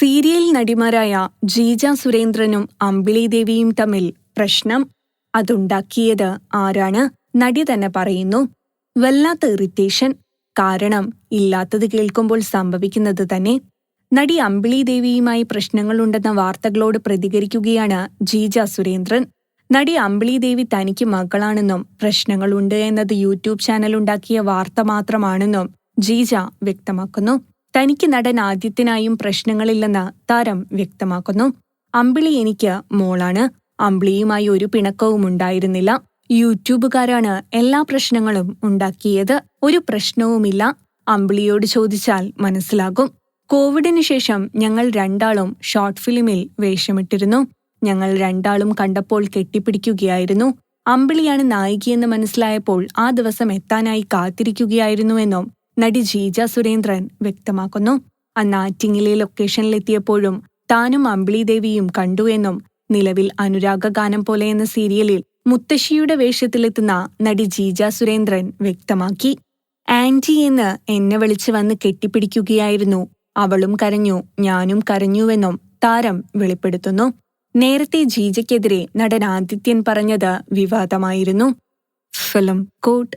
Serial നടിമാരായ Jeeja സുരേന്ദ്രനും അമ്പിളി ദേവിയും തമ്മിൽ പ്രശ്നം അതുണ്ടാക്കിയത് ആരാണ്? നടി തന്നെ പറയുന്നു. വല്ലാത്ത ഇറിറ്റേഷൻ കാരണം ഇല്ലാത്തത് കേൾക്കുമ്പോൾ സംഭവിക്കുന്നത് തന്നെ. നടി അമ്പിളി ദേവിയുമായി പ്രശ്നങ്ങളുണ്ടെന്ന വാർത്തകളോട് പ്രതികരിക്കുകയാണ് ജീജ സുരേന്ദ്രൻ. നടി അമ്പിളി ദേവി തനിക്ക് മകളാണെന്നും പ്രശ്നങ്ങളുണ്ട് എന്നത് യൂട്യൂബ് ചാനൽ ഉണ്ടാക്കിയ വാർത്ത മാത്രമാണെന്നും ജീജ വ്യക്തമാക്കുന്നു. തനിക്ക് നടൻ ആദ്യത്തിനായും പ്രശ്നങ്ങളില്ലെന്ന് താരം വ്യക്തമാക്കുന്നു. അമ്പിളി എനിക്ക് മോളാണ്. അമ്പിളിയുമായി ഒരു പിണക്കവും ഉണ്ടായിരുന്നില്ല. യൂട്യൂബുകാരാണ് എല്ലാ പ്രശ്നങ്ങളും ഉണ്ടാക്കിയത്. ഒരു പ്രശ്നവുമില്ല. അമ്പിളിയോട് ചോദിച്ചാൽ മനസ്സിലാകും. കോവിഡിന് ശേഷം ഞങ്ങൾ രണ്ടാളും ഷോർട്ട് ഫിലിമിൽ വേഷമിട്ടിരുന്നു. ഞങ്ങൾ രണ്ടാളും കണ്ടപ്പോൾ കെട്ടിപ്പിടിക്കുകയായിരുന്നു. അമ്പിളിയാണ് നായികയെന്ന് മനസ്സിലായപ്പോൾ ആ ദിവസം എത്താനായി കാത്തിരിക്കുകയായിരുന്നുവെന്നും നടി ജീജ സുരേന്ദ്രൻ വ്യക്തമാക്കുന്നു. അന്ന് ആറ്റിങ്ങിലെ ലൊക്കേഷനിലെത്തിയപ്പോഴും താനും അമ്പിളി ദേവിയും കണ്ടു എന്നും നിലവിൽ അനുരാഗ ഗാനം പോലെ എന്ന സീരിയലിൽ മുത്തശ്ശിയുടെ വേഷത്തിലെത്തുന്ന നടി ജീജ സുരേന്ദ്രൻ വ്യക്തമാക്കി. ആന്റി എന്ന് എന്നെ വിളിച്ചു വന്ന് കെട്ടിപ്പിടിക്കുകയായിരുന്നു. അവളും കരഞ്ഞു ഞാനും കരഞ്ഞുവെന്നും താരം വെളിപ്പെടുത്തുന്നു. നേരത്തെ ജീജയ്ക്കെതിരെ നടൻ ആദിത്യൻ പറഞ്ഞത് വിവാദമായിരുന്നു. Film coat